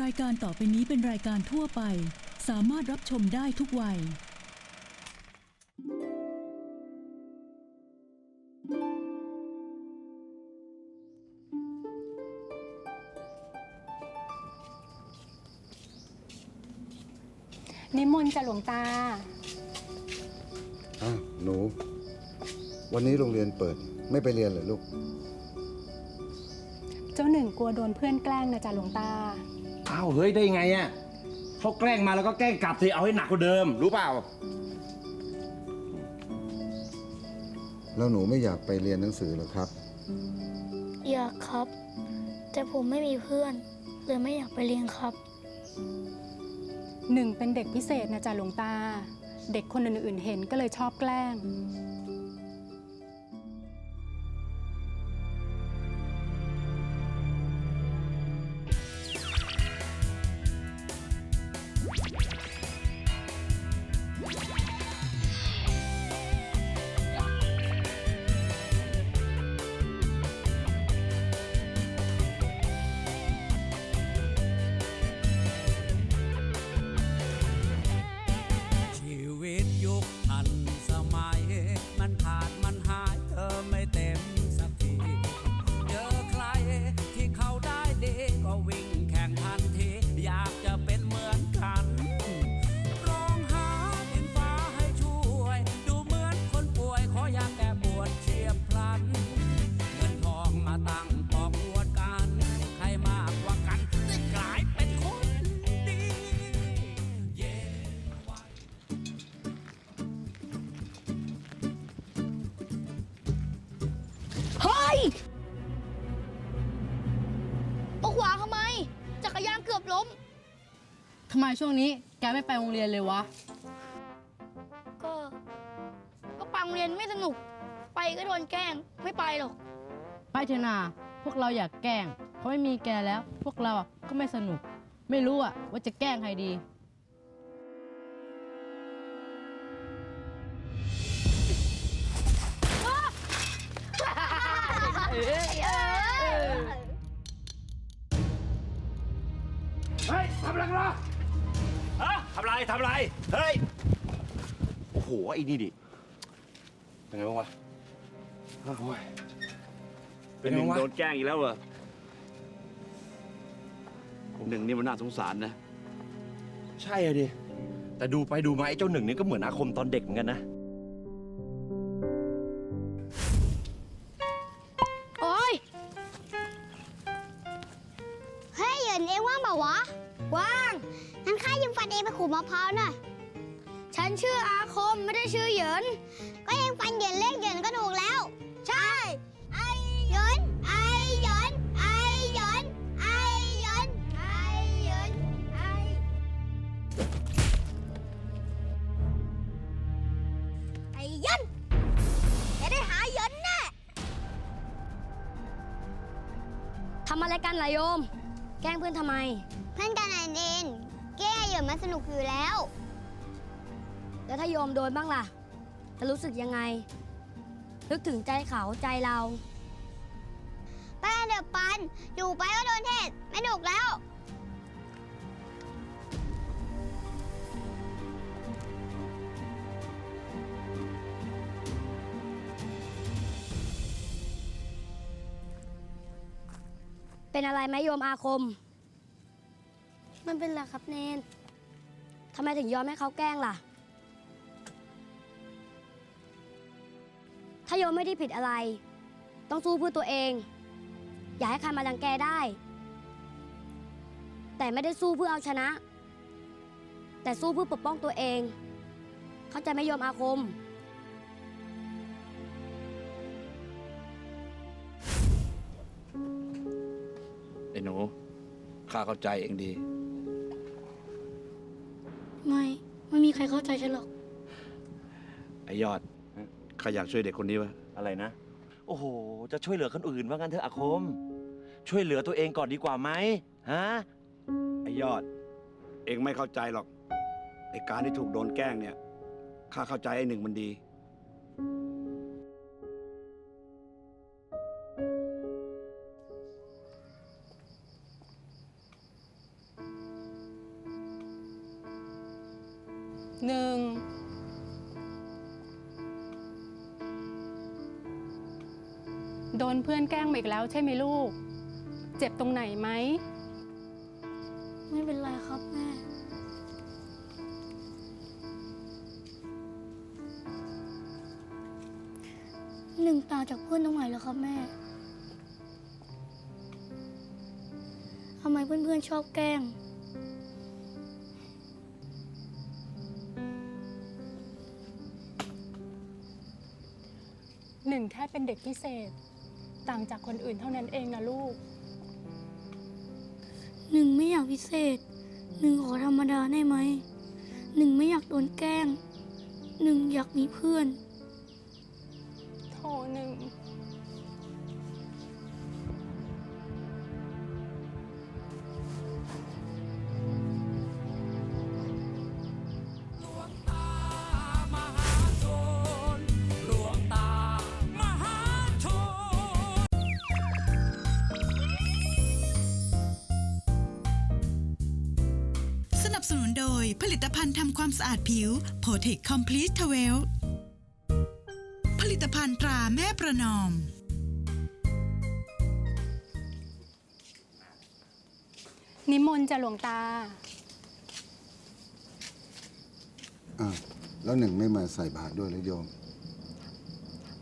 รายการต่อไปนี้เป็นรายการทั่วไป สามารถรับชมได้ทุกวัย นิมนต์จะหลวงตา อ้าวหนู วันนี้โรงเรียนเปิดไม่ไปเรียนเหรอลูก เจ้าหนึ่งกลัวโดนเพื่อนแกล้งนะจ๊ะหลวงตา อ้าวเฮ้ยได้ไงอะเขาแกล้งมาแล้วก็แกล้งกลับสิเอาให้หนักกว่าเดิม รู้เปล่า แล้วหนูไม่อยากไปเรียนหนังสือเหรอครับ อยากครับ แต่ผมไม่มีเพื่อนเลยไม่อยากไปเรียนครับ หนึ่งเป็นเด็กพิเศษนะจ๊ะหลวงตา เด็กคนอื่นๆเห็นก็เลยชอบแกล้ง มช่วงนี้แกไม่ไปโรงเรียนเลยวะ ก็ ก็ปังเรียนไม่สนุก ไปก็โดนแกล้ง ไม่ไปหรอก ไปเถอะนาพวกเราอยากแกล้ง เพราะไม่มีแกแล้ว พวกเราอะก็ไม่สนุก ไม่รู้อะว่าจะแกล้งใครดี เฮ้ยทำอะไรกันล่ะฮะ ทำอะไรทำอะไร เฮ้ย โอ้โห ไอ้นี่ดิเป็นไงบ้างวะอ้าวโอ้ยเป็นหนึ่งไงวะโดนแกล้งอีกแล้วเหรอหนึ่งนี่มันน่าสงสารนะ ใช่อะดิ แต่ดูไปดูมาไอ้เจ้าหนึ่งนี่ก็เหมือนอาคมตอนเด็กเหมือนกันนะ โอ้ย เฮ้ยเหยินเองว่างเปล่าวะ ว่าง งั้นข้ายืมฟันเองไปขูดมะพร้าวหน่อย ฉันชื่ออาคมไม่ได้ชื่อเหยิน ก็เองฟันเหยินเลขเหยินก็ถูกแล้ว ใช่ ไอเหยิน ไอเหยิน ไอเหยิน ไอเหยิน ไอเหยิน ไอ ไอเหยินจะได้หาเหยินแน่ทำอะไรกันล่ะโยม แกล้งเพื่อนทำไม ยื่อมันสนุกอยู่แล้ว แล้วถ้าโยมโดนบ้างล่ะ จะรู้สึกยังไง นึกถึงใจเขาใจเรา ไปเดี๋ยวปัน อยู่ไปก็โดนเทศ ไม่หนุกแล้ว เป็นอะไรไหมโยมอาคม มันเป็นไรครับเนน ทำไมถึงยอมให้เขาแกล้งล่ะ ถ้าโยมไม่ได้ผิดอะไร ต้องสู้เพื่อตัวเอง อย่าให้ใครมาดังแกได้ แต่ไม่ได้สู้เพื่อเอาชนะ แต่สู้เพื่อปกป้องตัวเอง เขาใจไหมโยมอาคม ไอ้หนู ข้าเข้าใจเองดี ใครเข้าใจฉันหรอก ไอ้ยอดข้าอยากช่วยเด็กคนนี้วะอะไรนะ โอ้โห จะช่วยเหลือคนอื่นว่างั้นเถอะอาคม ช่วยเหลือตัวเองก่อนดีกว่าไหมฮะ ไอ้ยอด เองไม่เข้าใจหรอกไอ้การที่ถูกโดนแกล้งเนี่ยข้าเข้าใจไอ้หนึ่งมันดี โดนเพื่อนแกล้งมาอีกแล้วใช่ไหมลูก เจ็บตรงไหนไหม ไม่เป็นไรครับแม่ หนึ่งตางจากเพื่อนตรงไหนแล้วครับแม่ทำไมเพื่อนๆชอบแกล้ง หนึ่งแค่เป็นเด็กพิเศษ ต่างจากคนอื่นเท่านั้นเองนะลูก หนึ่งไม่อยากพิเศษ หนึ่งขอธรรมดาได้ไหม หนึ่งไม่อยากโดนแกล้ง หนึ่งอยากมีเพื่อนโทหนึ่ง เทคคอมพลีทเวลผลิตภัณฑ์ตราแม่ประนอม นิมนต์จะหลวงตา อ้าวแล้วหนึ่งไม่มาใส่บาตรด้วยเลยโยม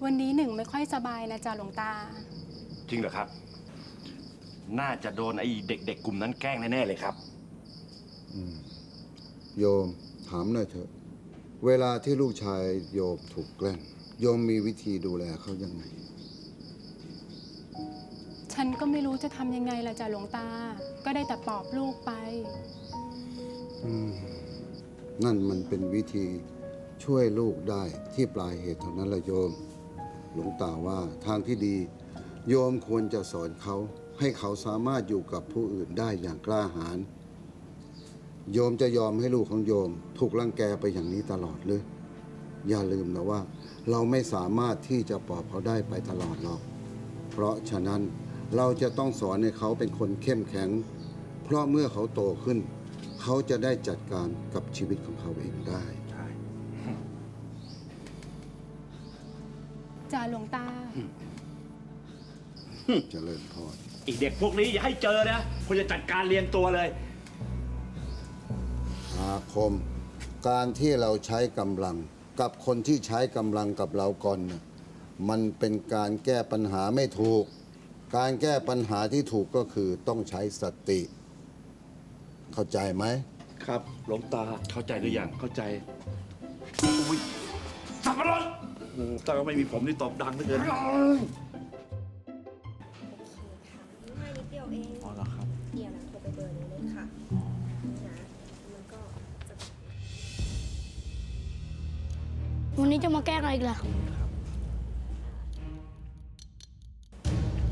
วันนี้หนึ่งไม่ค่อยสบายนะจ๊ะหลวงตา จริงเหรอครับ น่าจะโดนไอ้เด็ก ๆ กลุ่มนั้นแกล้งแน่ ๆ เลยครับ อืม โยมถามหน่อยเถอะ เวลาที่ลูกชายโยมถูกแกล้งโยมมีวิธีดูแลเขายังไง ฉันก็ไม่รู้จะทำยังไงล่ะจ๊ะหลวงตา ก็ได้แต่ปลอบลูกไป อืม นั่นมันเป็นวิธีช่วยลูกได้ที่ปลายเหตุเท่านั้นละโยม หลวงตาว่าทางที่ดี โยมควรจะสอนเขา ให้เขาสามารถอยู่กับผู้อื่นได้อย่างกล้าหาญ โยมจะยอมให้ลูกของโยม ถูกรังแกไปอย่างนี้ตลอดหรือ อย่าลืมนะว่า เราไม่สามารถที่จะปลอบเขาได้ไปตลอดหรอก เพราะฉะนั้นเราจะต้องสอนให้เขาเป็นคนเข้มแข็ง เพราะเมื่อเขาโตขึ้น เขาจะได้จัดการกับชีวิตของเขาเองได้ใช่จ้ะหลวงตา เจริญพร อีกเด็กพวกนี้อย่าให้เจอนะคุณจะจัดการเรียงตัวเลยอาคม การที่เราใช้กำลัง กับคนที่ใช้กำลังกับเราก่อนน่ะมันเป็นการแก้ปัญหาไม่ถูก การแก้ปัญหาที่ถูกก็คือต้องใช้สติ เข้าใจไหม ครับหลวงตาเข้าใจหรือยังเข้าใจอุ้ยสับปะรดอืมถ้าไม่มีผมนี่ตบดังเหลือเกินง่ นนี้จะมาแกล้งอะไรอีกล่ะ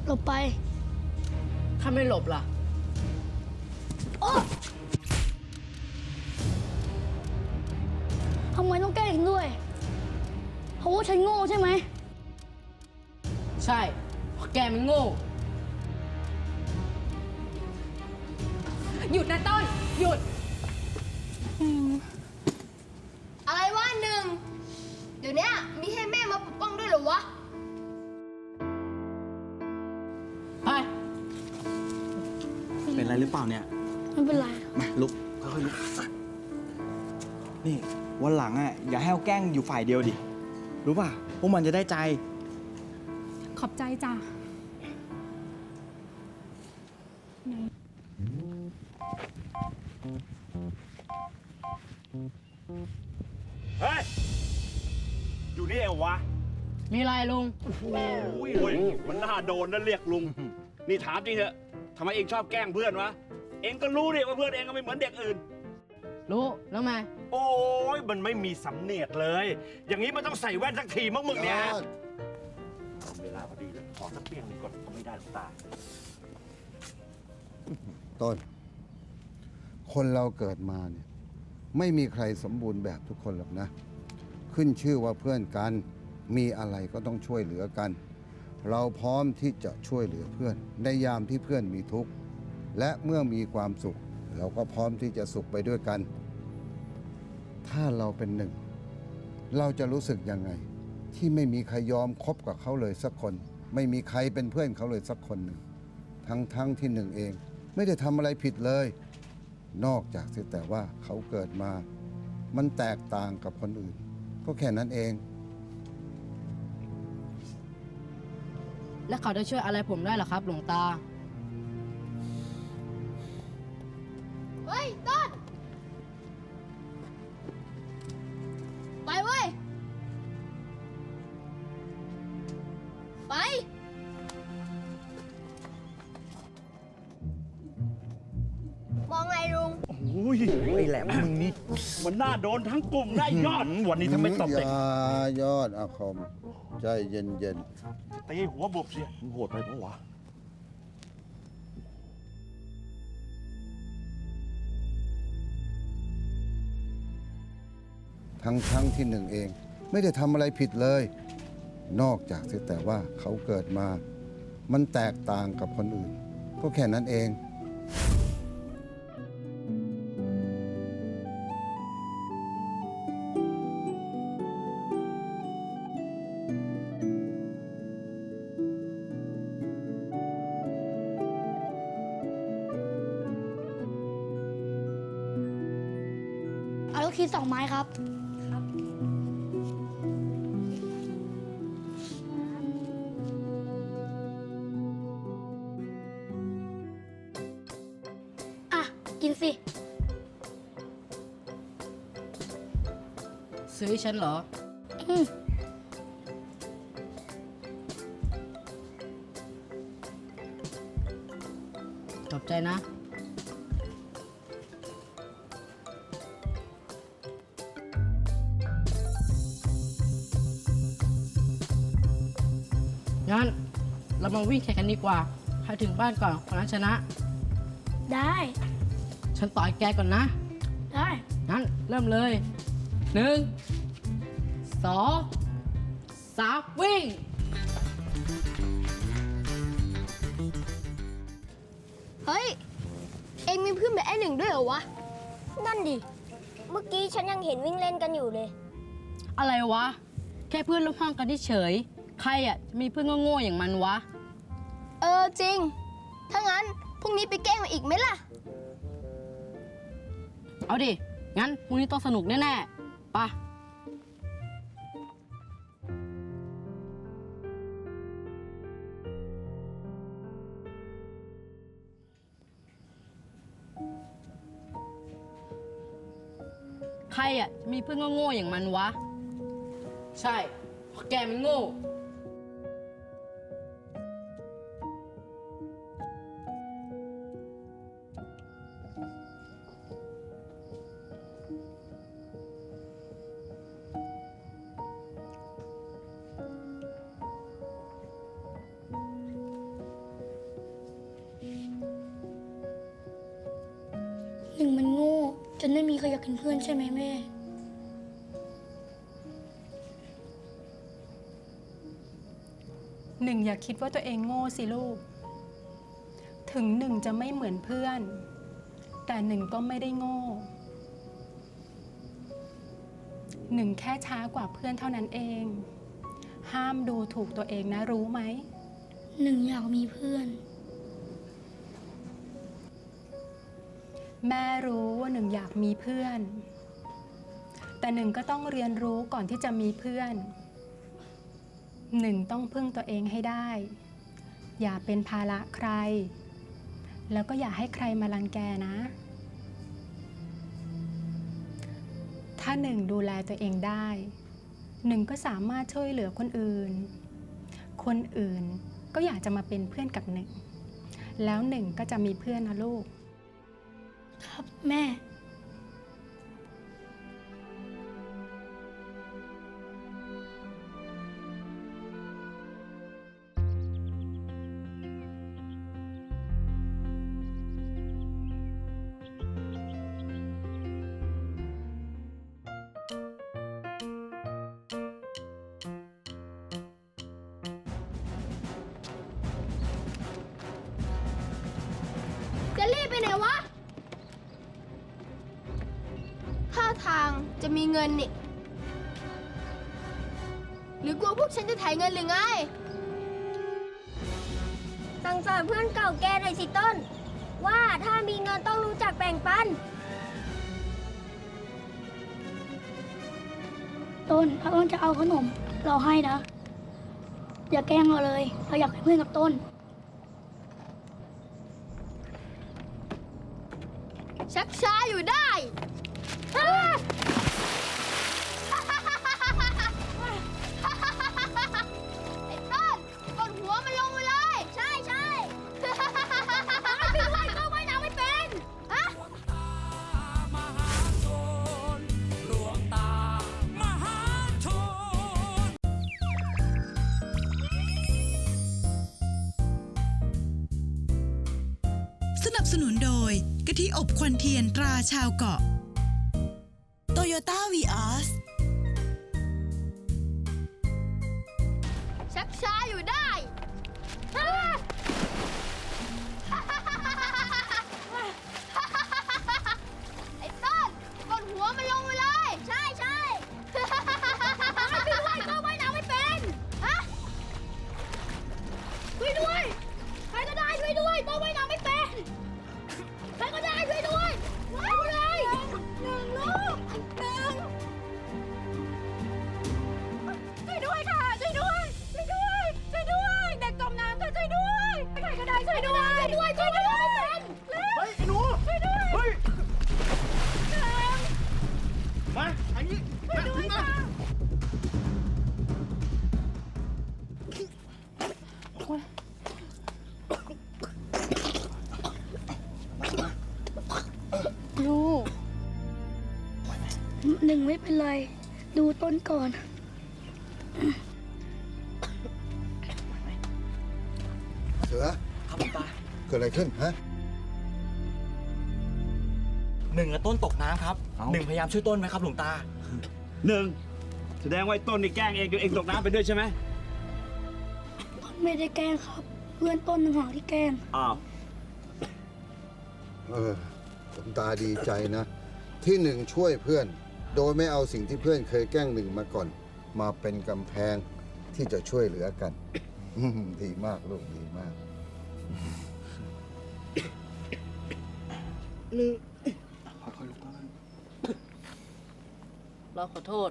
หลบไป ถ้าไม่หลบล่ะทำไมต้องแกล้งด้วย เพราะว่าฉันโง่ใช่ไหม ใช่เพราะแกมันโง่ หยุดนะต้น หยุดอะ เดี๋ยวนี้มีให้แม่มาปกป้องด้วยเหรอวะไปเป็นไรหรือเปล่าเนี่ย ไม่เป็นไร มาลุกค่อยๆลุกนี่วันหลังอะอย่าให้เอาแกล้งอยู่ฝ่ายเดียวดิ รู้ป่ะพวกมันจะได้ใจ ขอบใจจ้ะ เฮ้ย อยู่นี่เองวะมีอะไรลุงโอ้ยมันน่าโดนนะเรียกลุง นี่ถามจริงเถอะทำไมเองชอบแกล้งเพื่อนวะ เองก็รู้ดิว่าเพื่อนเองก็ไม่เหมือนเด็กอื่น รู้แล้วไงโอ้ยมันไม่มีสำเนียกเลย อย่างนี้มันต้องใส่แว่นสักทีมั้งมึงเนี่ยเวลาพอดีแล้วขอสักเปียงหนึงก่อนก็ไม่ได้หรอกตา ต้น คนเราเกิดมาเนี่ย ไม่มีใครสมบูรณ์แบบทุกคนหรอกนะ ขึ้นชื่อว่าเพื่อนกัน มีอะไรก็ต้องช่วยเหลือกัน เราพร้อมที่จะช่วยเหลือเพื่อน ในยามที่เพื่อนมีทุกข์ และเมื่อมีความสุข เราก็พร้อมที่จะสุขไปด้วยกัน ถ้าเราเป็นหนึ่ง เราจะรู้สึกยังไง ที่ไม่มีใครยอมคบกับเขาเลยสักคน ไม่มีใครเป็นเพื่อนเขาเลยสักคนหนึ่ง ทั้งทั้งที่หนึ่งเอง ไม่ได้ทำอะไรผิดเลย นอกจากแต่ว่าเขาเกิดมา มันแตกต่างกับคนอื่น ก็แค่นั้นเอง และเขาจะช่วยอะไรผมได้เหรอครับ หลวงตา โดนทั้งกลุ่มได้ยอด วันนี้ถ้าไม่ตบเด็กอย่ายอดอาคมใจเย็นเย็นตีหัวบุบเสียมึงโหดไปปะวะๆทั้งทั้งที่หนึ่งเอง ไม่ได้ทำอะไรผิดเลย นอกจากเสียแต่ว่าเขาเกิดมา มันแตกต่างกับคนอื่น ก็แค่นั้นเอง กินสิ ซื้อให้ฉันเหรอ อืมขอบใจนะ งั้น เรามาวิ่งแข่งกันดีกว่า ใครถึงบ้านก่อนคนนั้นชนะ ได้ ฉันต่อยแกก่อนนะ ได้งั้นเริ่มเลยหนึ่งสองสามวิ่ง เฮ้ย เองมีเพื่อนแบบไอ้หนึ่งด้วยเหรอวะ นั่นดิ เมื่อกี้ฉันยังเห็นวิ่งเล่นกันอยู่เลย อะไรวะ แค่เพื่อนร่วมห้องกันเฉยๆใครอะจะมีเพื่อนโง่ๆอย่างมันวะ เออจริง ถ้างั้นพรุ่งนี้ไปแกล้งมันอีกไหมล่ะ เอาดิ งั้นพรุ่งนี้ต้องสนุกแน่ๆไปะใครอะจะมีเพื่อนโง่ๆอย่างมันวะ ใช่เพราะแกมันโง่ จนไม่มีใครอยากเป็นเพื่อนใช่ไหมแม่ หนึ่งอย่าคิดว่าตัวเองโง่สิลูก ถึงหนึ่งจะไม่เหมือนเพื่อน แต่หนึ่งก็ไม่ได้โง่ หนึ่งแค่ช้ากว่าเพื่อนเท่านั้นเอง ห้ามดูถูกตัวเองนะรู้ไหม หนึ่งอยากมีเพื่อน แม่รู้ว่าหนึ่งอยากมีเพื่อน แต่หนึ่งก็ต้องเรียนรู้ก่อนที่จะมีเพื่อน หนึ่งต้องพึ่งตัวเองให้ได้ อย่าเป็นภาระใคร แล้วก็อย่าให้ใครมารังแกนะ ถ้าหนึ่งดูแลตัวเองได้ หนึ่งก็สามารถช่วยเหลือคนอื่น คนอื่นก็อยากจะมาเป็นเพื่อนกับหนึ่ง แล้วหนึ่งก็จะมีเพื่อนนะลูก ครับแม่ มีเงินนี่ หรือกลัวพวกฉันจะถ่ายเงินหรือไง สั่งสอนเพื่อนเก่าแกหน่อยสิต้น ว่าถ้ามีเงินต้องรู้จักแบ่งปัน ต้นถ้าต้นจะเอาขนม เราให้นะ อย่าแกล้งเราเลย เราอยากเป็นเพื่อนกับต้น ชักช้าอยู่ได้ ชาวเกาะ โตโยต้าวีออสชักช้าอยู่ได้ นึ่งไม่เป็นไร ดูต้นก่อน เสือครับหลวงตาเกิดอะไรขึ้นฮะ หนึ่งอะต้นตกน้ำครับเอ้า หนึ่งพยายามช่วยต้นไหมครับหลวงตา หนึ่งแสดงว่าไอ้ต้นนี่แกล้งเองจนเองตกน้ำไปด้วยใช่ไหมไม่ได้แกล้งครับ เพื่อนต้นต่างหากที่แกล้ง อ้าวเออผมตาดีใจนะ ที่หนึ่งช่วยเพื่อน โดยไม่เอาสิ่งที่เพื่อนเคยแกล้งหนึ่งมาก่อน มาเป็นกำแพงที่จะช่วยเหลือกัน ดีมากลูกดีมากค่อยๆลุกก่อนเราขอโทษ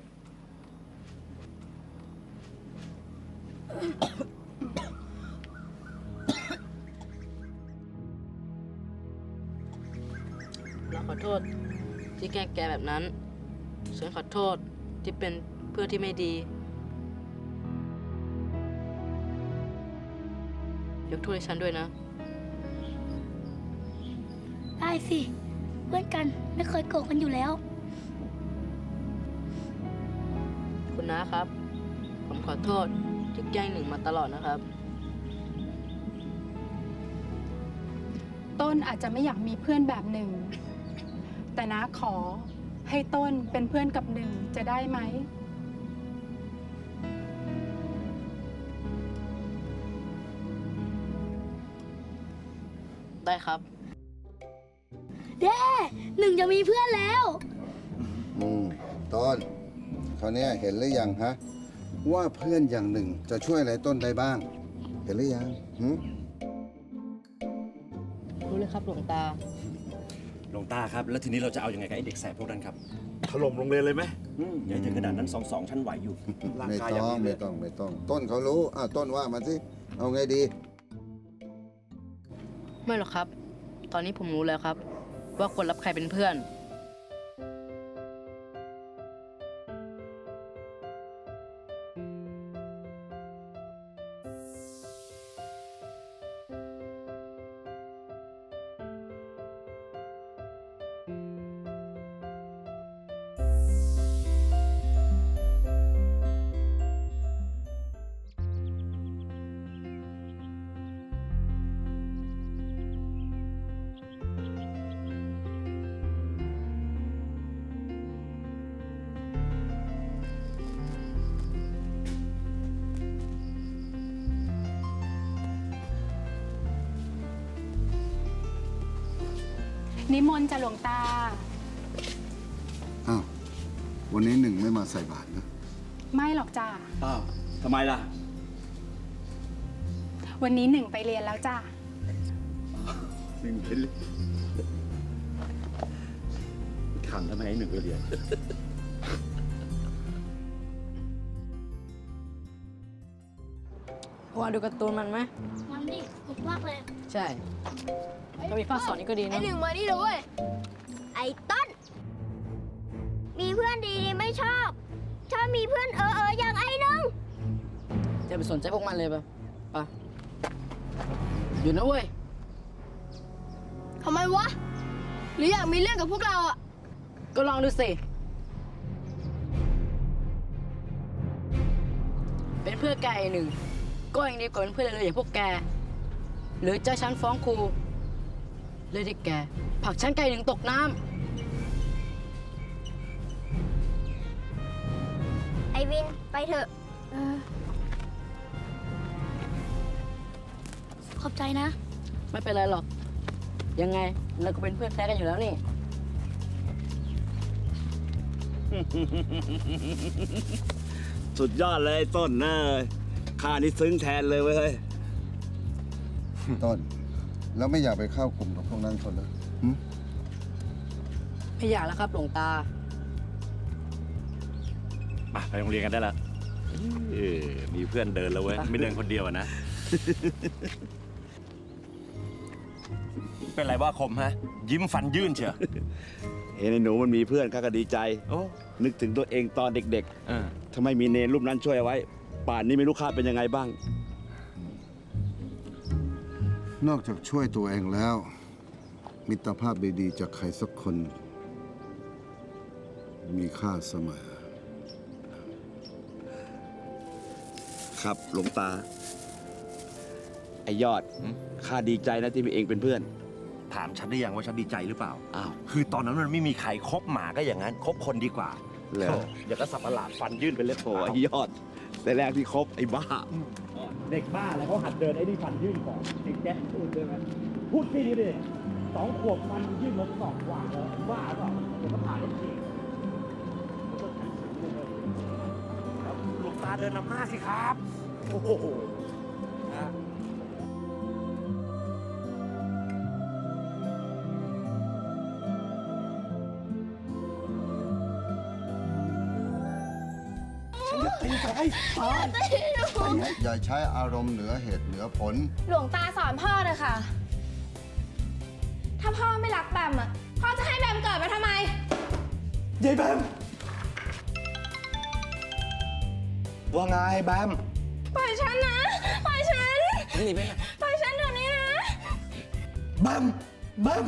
เราขอโทษที่แกล้งแกแบบนั้น ฉันขอโทษที่เป็นเพื่อนที่ไม่ดี ยกโทษให้ฉันด้วยนะ ได้สิ เพื่อนกันไม่เคยโกรธกันอยู่แล้ว คุณน้าครับ ผมขอโทษที่แกล้งหนึ่งมาตลอดนะครับ ต้นอาจจะไม่อยากมีเพื่อนแบบหนึ่ง แต่นะขอ ให้ต้นเป็นเพื่อนกับหนึ่งจะได้ไหม ได้ครับ เด้หนึ่งจะมีเพื่อนแล้ว อืมต้นคราวเนี้ยเห็นหรือยังฮะ ว่าเพื่อนอย่างหนึ่งจะช่วยอะไรต้นได้บ้าง เห็นหรือยังหืมรู้เลยครับหลวงตา หลวงตาครับ แล้วทีนี้เราจะเอาอยัางไงกับไอ้เด็กแสบพวกนั้นครับถล่มโรงเรียนเลยไหมอย่าให้ถึงขนาดนั้นสองสองชั้นไหวอยู่ ร่างไม่กายอต้ย่างองนี้เลไม่ยต้องไม่ต้อง ต้นเขารู้อ้าวต้นว่ามาสิเอาไงดี ไม่หรอกครับ ตอนนี้ผมรู้แล้วครับ ว่าคนรับใครเป็นเพื่อน นิมนต์จะหลวงตา อ้าววันนี้หนึ่งไม่มาใส่บาตรนะไม่หรอกจ้า อ้าวทำไมล่ะ วันนี้หนึ่งไปเรียนแล้วจ้า หนึ่งเป็นขังทำไมให้หนึ่งไปเรียน พอดูการ์ตูนมันไหมมันนี่ถูกมากเลยใช่ก็มีภาคสอนนี่ก็ดีไอนะหนึ่งมานี่เลยเว้ยไอ้ต้น มีเพื่อนดีๆไม่ชอบ ชอบมีเพื่อนเออเอออย่างไอ้หนึ่งจะไปสนใจพวกมันเลยปะปะอยู่นะเว้ยทำไมวะ หรืออยากมีเรื่องกับพวกเราอะ ก็ลองดูสิเป็นเพื่อนแกไอ้หนึ่ง ก็ยังดีกว่าเป็นเพื่อนเลยๆอย่างพวกแก หรือจะฉันฟ้องครู เลยที่แกผลักฉันไกลหนึ่งตกน้ไอวินไปเถอะ ขอบใจนะำไม่เป็นไรหรอก ยังไงเราก็เป็นเพื่อนแท้กันอยู่แล้วนี่ สุดยอดเลยไอ้ต้นนะ ข้านี่ซึ้งแทนเลยเว้ย ต้น แล้วไม่อยากไปเข้ากลุ่มกับพวกนั้นคนเลยหึไม่อยากแล้วครับหลวงตามาไปโรงเรียนกันได้ละเออมีเพื่อนเดินแล้วเว้ย ไม่เดินคนเดียวอะนะ เป็นไรว่าคมฮะ ยิ้มฟันยื่นเชียวเห็นไอ้หนูมันมีเพื่อนข้าก็ดีใจ โอ้นึกถึงตัวเองตอนเด็กเออๆถ้าไม่มีเนรรูปนั้นช่วยเอาไว้ ป่านนี้ไม่รู้ข้าเป็นยังไงบ้าง นอกจากช่วยตัวเองแล้ว มิตรภาพดีๆ จากใครสักคน มีค่าเสมอ ครับหลวงตา ไอยอดข้าดีใจนะที่มีเองเป็นเพื่อน ถามฉันได้ยังว่าฉันดีใจหรือเปล่า อ้าว คือตอนนั้นมันไม่มีใครคบหมาก็อย่างนั้นคบคนดีกว่า เหรอโธ่อย่างก็สับประหลาดฟันยื่นเป็นเล็บโอ้โผไอยอดแต่แรกที่คบไอ้บ้า เด็กบ้าแล้วเขาหัดเดินไอ้นี่ฟันยื่นก่อนเด็กแจ๊พูดเลยไหมพูดที่นี่ดิสองขวบฟันยื่นมาสองกว่าแล้วบ้าเปล่าเดี๋ยวก็ผ่านได้จริงแล้วหลวงตาเดินนำหน้าสิครับ โอ้โห อย่าใช้อารมณ์เหนือเหตุเหนือผล หลวงตาสอนพ่อเลยค่ะ ถ้าพ่อไม่รักแบมอะ พ่อจะให้แบมเกิดมาทำไม ยายแบม ว่าไงแบม ปล่อยฉันนะ ปล่อยฉันนี่ไปปล่อยฉันเดี๋ยวนี้นะ แบม แบม